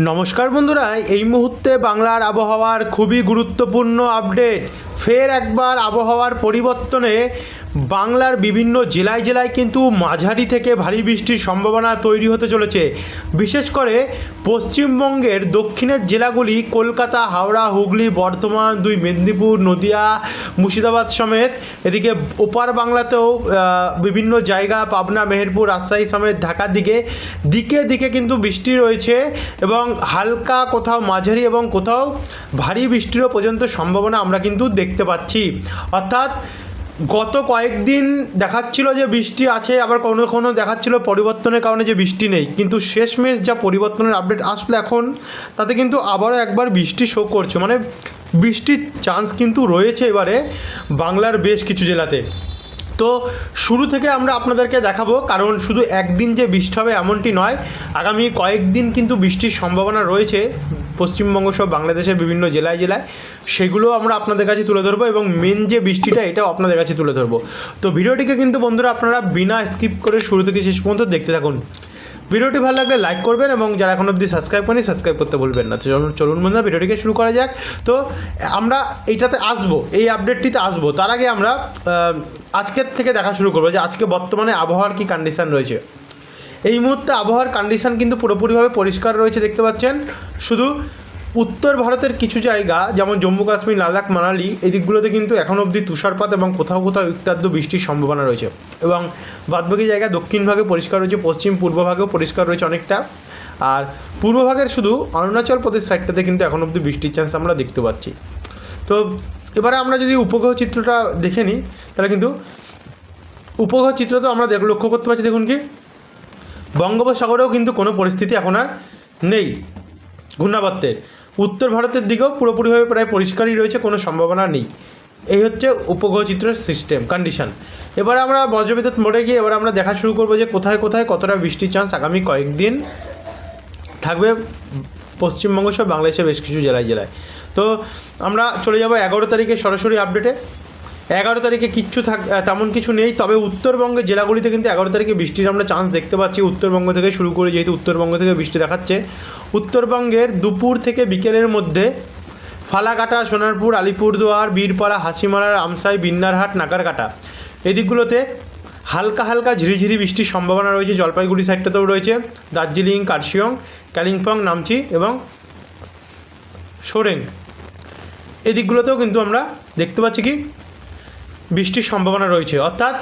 নমস্কার বন্ধুরা এই মুহূর্তে বাংলার আবহাওয়ার খুবই গুরুত্বপূর্ণ আপডেট ফের একবার আবহাওয়ার পরিবর্তনে বাংলার বিভিন্ন জেলায় জেলায় কিন্তু মাঝারি থেকে ভারী বৃষ্টির সম্ভাবনা তৈরি হতে চলেছে। বিশেষ করে পশ্চিমবঙ্গের দক্ষিণের জেলাগুলি কলকাতা, হাওড়া, হুগলি, বর্ধমান, দুই মেদিনীপুর, নদিয়া, মুর্শিদাবাদ সমেত। এদিকে ওপার বাংলাতেও বিভিন্ন জায়গা পাবনা, মেহেরপুর, রাজশাহী সমেত ঢাকার দিকে দিকে দিকে কিন্তু বৃষ্টি রয়েছে এবং হালকা কোথাও মাঝারি এবং কোথাও ভারী বৃষ্টিরও পর্যন্ত সম্ভাবনা আমরা কিন্তু দেখতে পাচ্ছি। অর্থাৎ গত কয়েকদিন দেখাচ্ছিল যে বৃষ্টি আছে, আবার কোনো কোনো দেখাচ্ছিল পরিবর্তনের কারণে যে বৃষ্টি নেই। কিন্তু শেষমেশ যা পরিবর্তনের আপডেট আসলো এখন, তাতে কিন্তু আবারও একবার বৃষ্টি শো করছে। মানে বৃষ্টির চান্স কিন্তু রয়েছে এবারে বাংলার বেশ কিছু জেলাতে। তো শুরু থেকে আমরা আপনাদেরকে দেখাবো, কারণ শুধু একদিন যে বৃষ্টি হবে এমনটি নয়, আগামী কয়েকদিন কিন্তু বৃষ্টির সম্ভাবনা রয়েছে। পশ্চিমবঙ্গ সহ বাংলাদেশের বিভিন্ন জেলায় জেলায়, সেগুলো আমরা আপনাদের কাছে তুলে ধরবো এবং মেন যে বৃষ্টিটা, এটাও আপনাদের কাছে তুলে ধরবো। তো ভিডিওটিকে কিন্তু বন্ধুরা আপনারা বিনা স্কিপ করে শুরু থেকে শেষ পর্যন্ত দেখতে থাকুন। ভিডিওটি ভালো লাগলে লাইক করবেন এবং যারা এখন অবধি সাবস্ক্রাইব করেনি সাবস্ক্রাইব করতে বলবেন না। তো চলুন চলুন বন্ধুরা, ভিডিওটিকে শুরু করা যাক। তো আমরা এইটাতে আসব, এই আপডেটটিতে আসব। তার আগে আমরা আজকের থেকে দেখা শুরু করব যে আজকে বর্তমানে আবহাওয়ার কী কন্ডিশন রয়েছে। এই মুহূর্তে আবহাওয়ার কন্ডিশন কিন্তু পুরোপুরিভাবে পরিষ্কার রয়েছে, দেখতে পাচ্ছেন। শুধু উত্তর ভারতের কিছু জায়গা, যেমন জম্মু, কাশ্মীর, লাদাখ, মানালি, এই দিকগুলোতে কিন্তু এখন অবধি তুষারপাত এবং কোথাও কোথাও একটাদ্য বৃষ্টির সম্ভাবনা রয়েছে। এবং বাদবাকি জায়গা দক্ষিণ ভাগে পরিষ্কার রয়েছে, পশ্চিম পূর্ব ভাগেও পরিষ্কার রয়েছে অনেকটা। আর পূর্ব ভাগের শুধু অরুণাচল প্রদেশ সাইডটাতে কিন্তু এখন অবধি বৃষ্টির চান্স আমরা দেখতে পাচ্ছি। তো এবারে আমরা যদি উপগ্রহ চিত্রটা দেখে নিই, তাহলে কিন্তু উপগ্রহ চিত্র তো আমরা লক্ষ্য করতে পারছি, দেখুন কি? বঙ্গোপসাগরেও কিন্তু কোনো পরিস্থিতি এখন আর নেই ঘূর্ণাবর্তের উত্তর ভারতের দিকেও পুরোপুরিভাবে প্রায় পরিষ্কারই রয়েছে, কোনো সম্ভাবনা নেই। এই হচ্ছে উপগ্রহ চিত্রের সিস্টেম কন্ডিশন এবার আমরা বজ্রবিদ্যুৎ মোড়ে গিয়ে এবার আমরা দেখা শুরু করব যে কোথায় কোথায় কতটা বৃষ্টির চান্স আগামী কয়েকদিন থাকবে। পশ্চিমবঙ্গ সহ বাংলাদেশের বেশ কিছু জেলায় জেলায়। তো আমরা চলে যাব এগারো তারিখে সরাসরি আপডেটে এগারো তারিখে কিচ্ছু থাক তেমন কিছু নেই, তবে উত্তরবঙ্গের জেলাগুলিতে কিন্তু এগারো তারিখে বৃষ্টির আমরা চান্স দেখতে পাচ্ছি। উত্তরবঙ্গ থেকে শুরু করে যেহেতু উত্তরবঙ্গ থেকে বৃষ্টি দেখাচ্ছে, উত্তরবঙ্গের দুপুর থেকে বিকেলের মধ্যে ফালাকাটা, সোনারপুর, আলিপুরদুয়ার, বীরপাড়া হাসিমারা রামসাই বিন্নারহাট, নাকারকাটা এদিকগুলোতে দিকগুলোতে হালকা হালকা ঝিরিঝিরি বৃষ্টির সম্ভাবনা রয়েছে। জলপাইগুড়ি সাইডটাতেও রয়েছে, দার্জিলিং, কার্শিয়ং কালিম্পং নামচি এবং সোরেং। এদিকগুলোতেও কিন্তু আমরা দেখতে পাচ্ছি কি বৃষ্টির সম্ভাবনা রয়েছে। অর্থাৎ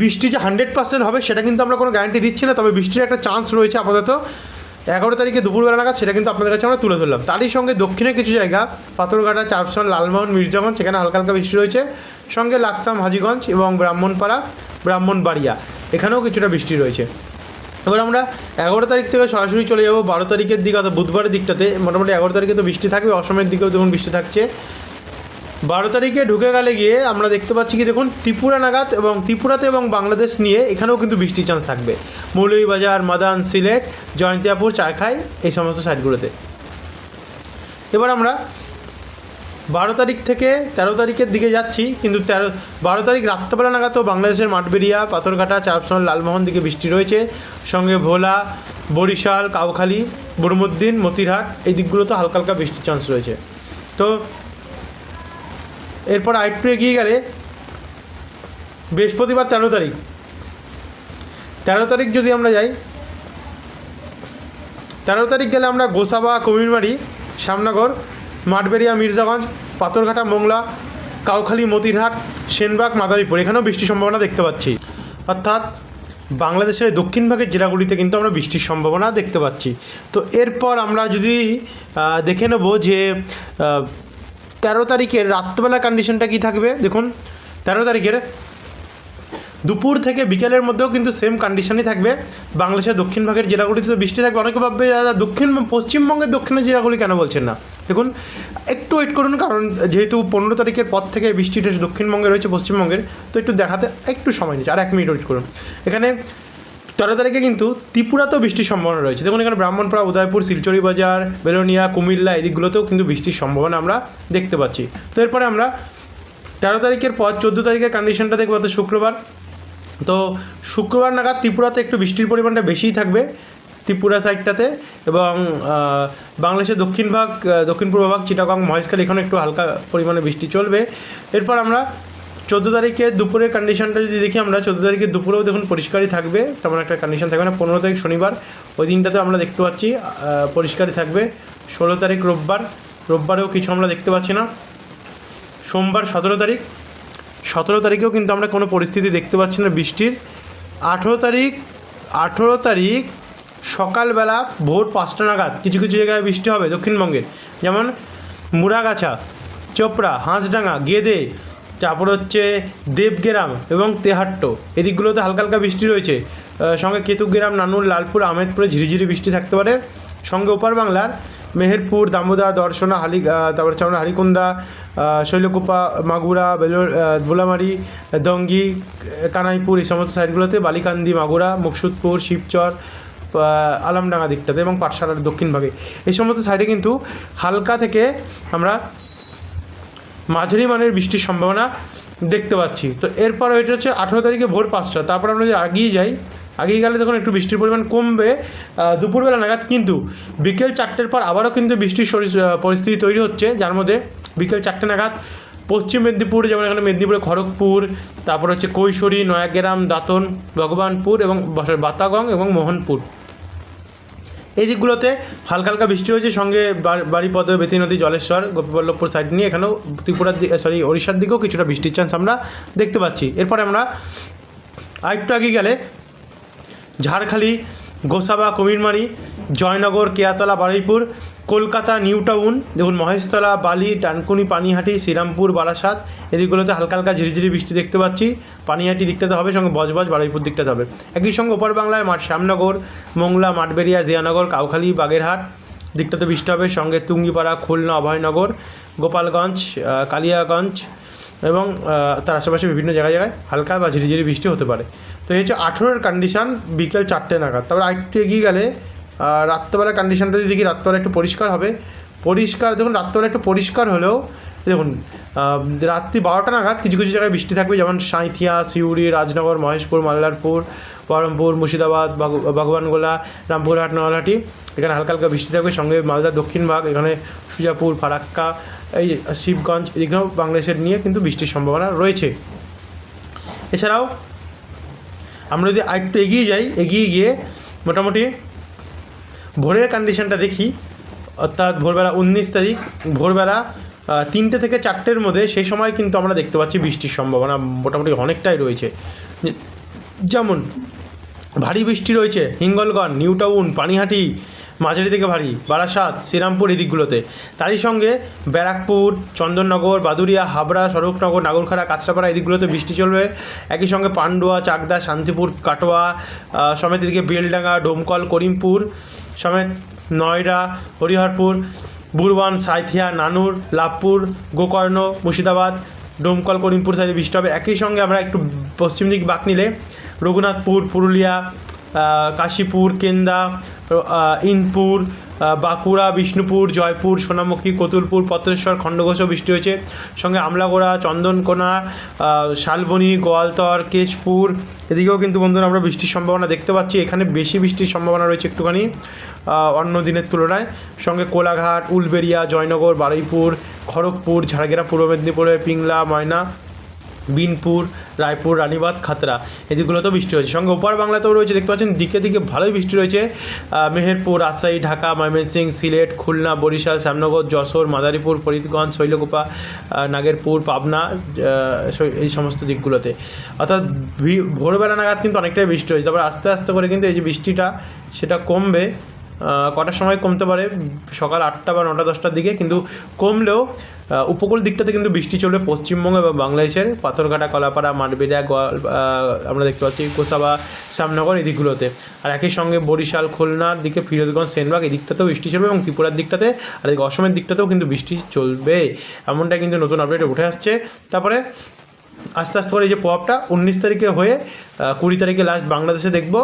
বৃষ্টি যে হান্ড্রেড পার্সেন্ট হবে, সেটা কিন্তু আমরা কোনো গ্যারান্টি দিচ্ছি না, তবে বৃষ্টির একটা চান্স রয়েছে আপাতত। এগারো তারিখে দুপুরবেলা নাগাদ সেটা কিন্তু আপনাদের কাছে আমরা তুলে ধরলাম। তারই সঙ্গে দক্ষিণের কিছু জায়গা, পাথরঘাটা চারপসন লালমোহন, মির্জাগঞ্জ, সেখানে হালকা হালকা বৃষ্টি রয়েছে। সঙ্গে লাকসাম, হাজিগঞ্জ এবং ব্রাহ্মণপাড়া, ব্রাহ্মণবাড়িয়া, এখানেও কিছুটা বৃষ্টি রয়েছে। এবার আমরা এগারো তারিখ থেকে সরাসরি চলে যাব। বারো তারিখের দিকে অর্থাৎ বুধবারের দিকটাতে। মোটামুটি এগারো তারিখে তো বৃষ্টি থাকবে, অসমের দিকেও দেখুন বৃষ্টি থাকছে। বারো তারিখে ঢুকে গেলে গিয়ে আমরা দেখতে পাচ্ছি কি দেখুন, ত্রিপুরা নাগাদ এবং ত্রিপুরাতে এবং বাংলাদেশ নিয়ে এখানেও কিন্তু বৃষ্টির চান্স থাকবে। মৌলভীবাজার, মাদান, সিলেট, জয়ন্তিয়াপুর, চারখাই, এই সমস্ত সাইডগুলোতে এবার আমরা বারো তারিখ থেকে তেরো তারিখের দিকে যাচ্ছি, কিন্তু তেরো, বারো তারিখ রাত্রেবেলা নাগাদও বাংলাদেশের মাঠবেরিয়া পাথরঘাটা চারপসন লালমোহন দিকে বৃষ্টি রয়েছে। সঙ্গে ভোলা, বরিশাল, কাউখালী, বুরমুদ্দিন, মতিরহাট, এই দিকগুলোতে হালকা হালকা বৃষ্টির চান্স রয়েছে। তো এরপর আরেকটু এগিয়ে গেলে বৃহস্পতিবার তেরো তারিখ। তেরো তারিখ যদি আমরা যাই, তেরো তারিখ গেলে আমরা গোসাবা কুমিরমারি শ্যামনগর মাঠবেরিয়া মির্জাগঞ্জ, পাথরঘাটা, মোংলা, কাউখালী, মতিরহাট, সেনবাগ, মাদারীপুর। এখানেও বৃষ্টির সম্ভাবনা দেখতে পাচ্ছি। অর্থাৎ বাংলাদেশের দক্ষিণ ভাগের জেলাগুলিতে কিন্তু আমরা বৃষ্টির সম্ভাবনা দেখতে পাচ্ছি। তো এরপর আমরা যদি দেখে নেব যে তেরো তারিখের রাত্রবেলা কন্ডিশনটা কি থাকবে? দেখুন, তেরো তারিখের দুপুর থেকে বিকেলের মধ্যেও কিন্তু সেম কন্ডিশনই থাকবে। বাংলাদেশের দক্ষিণ ভাগের জেলাগুলিতে তো বৃষ্টি থাকবে। অনেকে ভাববে, দাদা, দক্ষিণ, পশ্চিমবঙ্গের দক্ষিণের জেলাগুলি কেন বলছেন না? দেখুন, একটু ওয়েট করুন, কারণ যেহেতু পনেরো তারিখের পর থেকে বৃষ্টিটা দক্ষিণবঙ্গে রয়েছে, পশ্চিমবঙ্গের, তো একটু দেখাতে একটু সময় নিচ্ছে। আর এক মিনিট ওয়েট করুন। এখানে তেরো তারিখে কিন্তু ত্রিপুরাতেও বৃষ্টির সম্ভাবনা রয়েছে। দেখুন এখানে ব্রাহ্মণপাড়া, উদয়পুর, শিলচরি বাজার, বেলোনিয়া, কুমিল্লা এই দিকগুলোতেও কিন্তু বৃষ্টির সম্ভাবনা আমরা দেখতে পাচ্ছি। তো এরপরে আমরা তেরো তারিখের পর চোদ্দ তারিখের কন্ডিশনটা দেখব অর্থাৎ শুক্রবার। তো শুক্রবার নাগাদ ত্রিপুরাতে একটু বৃষ্টির পরিমাণটা বেশিই থাকবে ত্রিপুরা সাইডটাতে এবং বাংলাদেশের দক্ষিণ ভাগ দক্ষিণ পূর্ব ভাগ, চিটাগং, মহেশখালী এখানে একটু হালকা পরিমাণে বৃষ্টি চলবে। এরপর আমরা চোদ্দ তারিখে দুপুরের কন্ডিশনটা যদি দেখি আমরা, চোদ্দ তারিখে দুপুরেও দেখুন পরিষ্কারই থাকবে, তেমন একটা কন্ডিশন থাকবে না। পনেরো তারিখ শনিবার, ওই দিনটাতে আমরা দেখতে পাচ্ছি পরিষ্কারই থাকবে। ষোলো তারিখ রোববার, রোববারেও কিছু আমরা দেখতে পাচ্ছি না। সোমবার সতেরো তারিখ, সতেরো তারিখেও কিন্তু আমরা কোনো পরিস্থিতি দেখতে পাচ্ছি না বৃষ্টির। আঠেরো তারিখ আঠেরো তারিখ সকালবেলা ভোর পাঁচটা নাগাদ কিছু কিছু জায়গায় বৃষ্টি হবে দক্ষিণবঙ্গের যেমন মুড়াগাছা, চোপড়া, হাঁসডাঙ্গা, গেদে তারপর হচ্ছে দেবগ্রাম এবং তেহাট্ট। এদিকগুলোতে হালকা হালকা বৃষ্টি রয়েছে। সঙ্গে কেতুগ্রাম, নানুর, লালপুর, আহমেদপুরে ঝিরিঝিরি বৃষ্টি থাকতে পারে। সঙ্গে ওপার বাংলার মেহেরপুর, দামোদা, দর্শনা, হালি তারপরে হচ্ছে হারিকুন্দা শৈলকুপা, মাগুরা বেলোর বোলামারি দঙ্গি, কানাইপুর, এই সমস্ত সাইডগুলোতে বালিকান্দি, মাগুরা, মুকসুদপুর, শিবচর আলামডাঙ্গা দিকটাতে এবং পাঠশালার দক্ষিণ ভাগে। এই সমস্ত সাইডে কিন্তু হালকা থেকে আমরা মাঝারি মানের বৃষ্টির সম্ভাবনা দেখতে পাচ্ছি। তো এরপর এটা হচ্ছে আঠেরো তারিখে ভোর পাঁচটা। তারপর আমরা যদি আগিয়ে যাই, আগিয়ে গেলে তখন একটু বৃষ্টির পরিমাণ কমবে। দুপুরবেলা নাগাদ কিন্তু বিকেল চারটের পর আবারও কিন্তু বৃষ্টির পরিস্থিতি তৈরি হচ্ছে। যার মধ্যে বিকেল চারটে নাগাদ পশ্চিম মেদিনীপুর, যেমন এখানে মেদিনীপুরে খড়গপুর, তারপর হচ্ছে কৈশোরী, নয়াগ্রাম, দাঁতন, ভগবানপুর এবং বাতাগং এবং মোহনপুর। এই দিকগুলোতে হালকা হালকা বৃষ্টি হয়েছে, সঙ্গে বাড়িপদ বেতি নদী, জলেশ্বর, গোপীবল্লভপুর সাইড নিয়ে এখানেও ত্রিপুরার সরি ওড়িশার দিকেও কিছুটা বৃষ্টির চান্স আমরা দেখতে পাচ্ছি। এরপরে আমরা আরেকটু আগে গেলে ঝাড়খালি, গোসাবা কুমিরমারি জয়নগর, কেয়াতলা, বারুইপুর, কলকাতা, নিউ টাউন, দেখুন মহেশতলা, বালি, ডানকুনি, পানিহাটি, শ্রীরামপুর বারাসাত এদিকগুলোতে হালকা হালকা ঝিরিঝিরি বৃষ্টি দেখতে পাচ্ছি। পানিহাটি দিকটাতে হবে, সঙ্গে বজবজ বারুইপুর দিকটাতে হবে। একই সঙ্গে ওপর বাংলায় মাঠ শ্যামনগর, মোংলা মাঠবেরিয়া জিয়ানগর, কাউখালী, বাগেরহাট দিকটাতে বৃষ্টি হবে, সঙ্গে তুঙ্গিপাড়া, খুলনা, অভয়নগর, গোপালগঞ্জ কালিয়াগঞ্জ এবং তার আশেপাশে বিভিন্ন জায়গায় জায়গায় হালকা বা ঝিরিঝিরি বৃষ্টি হতে পারে। তো এই হচ্ছে আঠেরোর কন্ডিশান বিকেল চারটে নাগাদ। তারপর আরেকটু এগিয়ে গেলে রাত্রেবেলার কন্ডিশনটা যদি দেখি, রাত্রেবেলা একটু পরিষ্কার হবে। পরিষ্কার, দেখুন, রাত্রেবেলা একটু পরিষ্কার হলেও, দেখুন রাত্রি বারোটা নাগাদ কিছু কিছু জায়গায় বৃষ্টি থাকবে, যেমন সাঁইথিয়া, সিউড়ি, রাজনগর, মহেশপুর মাল্লারপুর বহরমপুর, মুর্শিদাবাদ ভগবানগোলা রামপুরহাট নওয়ালহাটি এখানে হালকা হালকা বৃষ্টি থাকবে, সঙ্গে মালদার দক্ষিণ ভাগ, এখানে সুজাপুর, ফারাক্কা, এই শিবগঞ্জ এদিকেও বাংলাদেশের নিয়ে কিন্তু বৃষ্টির সম্ভাবনা রয়েছে। এছাড়াও, আমরা যদি আরেকটু এগিয়ে যাই, এগিয়ে গিয়ে মোটামুটি ভোরের কন্ডিশনটা দেখি। অর্থাৎ ভোরবেলা উনিশ তারিখ, ভোরবেলা তিনটে থেকে চারটের মধ্যে সেই সময় কিন্তু আমরা দেখতে পাচ্ছি বৃষ্টির সম্ভাবনা মোটামুটি অনেকটাই রয়েছে। যেমন ভারী বৃষ্টি রয়েছে হিঙ্গলগঞ্জ নিউ টাউন, পানিহাটি মাঝারি থেকে ভারী, বারাসাত, শ্রীরামপুর এই দিকগুলোতে। তারই সঙ্গে ব্যারাকপুর, চন্দননগর বাদুরিয়া হাবড়া, স্বরূপনগর নাগরখাড়া কাঁচরাপাড়া এই দিকগুলোতে বৃষ্টি চলবে। একই সঙ্গে পান্ডুয়া, চাকদা, শান্তিপুর, কাটোয়া সমেত এদিকে বেলডাঙ্গা, ডোমকল, করিমপুর, সমেত নয়ডা, হরিহরপুর, বুরবান, সাঁইথিয়া, নানুর, লাভপুর, গোকর্ণ, মুর্শিদাবাদ, ডোমকল, করিমপুর সাইডে বৃষ্টি হবে। একই সঙ্গে আমরা একটু পশ্চিম দিক বাঁক নিলে রঘুনাথপুর, পুরুলিয়া কাশীপুর, কেন্দা ইনপুর বাঁকুড়া, বিষ্ণুপুর, জয়পুর, সোনামুখী, কতুলপুর, পত্রেশ্বর খণ্ডঘোষও বৃষ্টি হয়েছে। সঙ্গে আমলাগোড়া, চন্দনকোনা শালবনি, গোয়ালতর, কেশপুর, এদিকেও কিন্তু বন্ধুরা আমরা বৃষ্টির সম্ভাবনা দেখতে পাচ্ছি। এখানে বেশি বৃষ্টির সম্ভাবনা রয়েছে একটুখানি অন্য দিনের তুলনায়। সঙ্গে কোলাঘাট, উলবেড়িয়া, জয়নগর, বারুইপুর, খড়গপুর, ঝাড়গ্রাম, পূর্ব মেদিনীপুরে পিংলা, ময়না বিনপুর, রায়পুর রানীবাদ খাতরা এদিকগুলোতেও বৃষ্টি হয়েছে। সঙ্গে ওপার বাংলাতেও রয়েছে, দেখতে পাচ্ছেন, দিকে দিকে ভালোই বৃষ্টি রয়েছে। মেহেরপুর, রাজশাহী, ঢাকা, ময়মনসিংহ, সিলেট, খুলনা, বরিশাল, শ্যামনগর, যশোর, মাদারীপুর, ফরিদগঞ্জ, শৈলকুপা নাগেরপুর, পাবনা এই সমস্ত দিকগুলোতে। অর্থাৎ ভোরবেলা নাগাদ কিন্তু অনেকটাই বৃষ্টি হয়েছে। তারপর আস্তে আস্তে করে কিন্তু এই যে বৃষ্টিটা, সেটা কমবে। কটার সময় কমতে পারে? সকাল আটটা বা নটা, দশটার দিকে। কিন্তু কমলেও উপকূল দিকটাতে কিন্তু বৃষ্টি চলবে। পশ্চিমবঙ্গ এবং বাংলাদেশের পাথরঘাটা, কলাপাড়া গোয়াল আমরা দেখতে পাচ্ছি কোসাবা, শ্যামনগর এই দিকগুলোতে। আর একই সঙ্গে বরিশাল খুলনার দিকে ফিরোজগঞ্জ, সেনবাগ, এই দিকটাতেও বৃষ্টি চলবে এবং ত্রিপুরার দিকটাতে আর অসমের দিকটাতেও কিন্তু বৃষ্টি চলবে। এমনটা কিন্তু নতুন আপডেটে উঠে আসছে। তারপরে আস্তে আস্তে করে এই যে প্রভাবটা, উনিশ তারিখে হয়ে কুড়ি তারিখে লাস্ট বাংলাদেশে দেখব।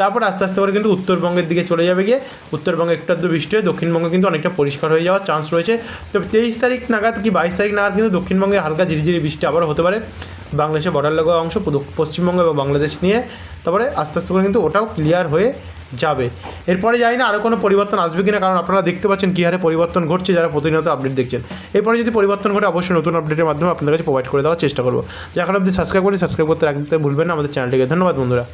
তারপর আস্তে আস্তে করে কিন্তু উত্তরবঙ্গের দিকে চলে যাবে গিয়ে। উত্তরবঙ্গে একটু আধটু বৃষ্টি হয়ে, দক্ষিণবঙ্গে কিন্তু অনেকটা পরিষ্কার হয়ে যাওয়ার চান্স রয়েছে। তো তেইশ তারিখ নাগাদ কি বাইশ তারিখ নাগাদ কিন্তু দক্ষিণবঙ্গে হালকা ঝিরিঝিরি বৃষ্টি আবার হতে পারে। বাংলাদেশের বর্ডার লাগোয়া অংশ পশ্চিমবঙ্গ এবং বাংলাদেশ নিয়ে। তারপরে আস্তে আস্তে করে কিন্তু ওটাও ক্লিয়ার হয়ে যাবে। এরপরে জানি না আরও কোনো পরিবর্তন আসবে কিনা, কারণ আপনারা দেখতে পাচ্ছেন কী হারে পরিবর্তন ঘটছে যারা প্রতিনিয়ত আপডেট দেখছেন। এরপরে যদি পরিবর্তন ঘটে, অবশ্যই নতুন আপডেটের মাধ্যমে আপনাদের কাছে প্রোভাইড করে দেওয়ার চেষ্টা করব। যে এখন আপনি সাবস্ক্রাইব করি সাবস্ক্রাইব করতে রাখতে ভুলবেন না আমাদের চ্যানেলটিকে ধন্যবাদ বন্ধুরা।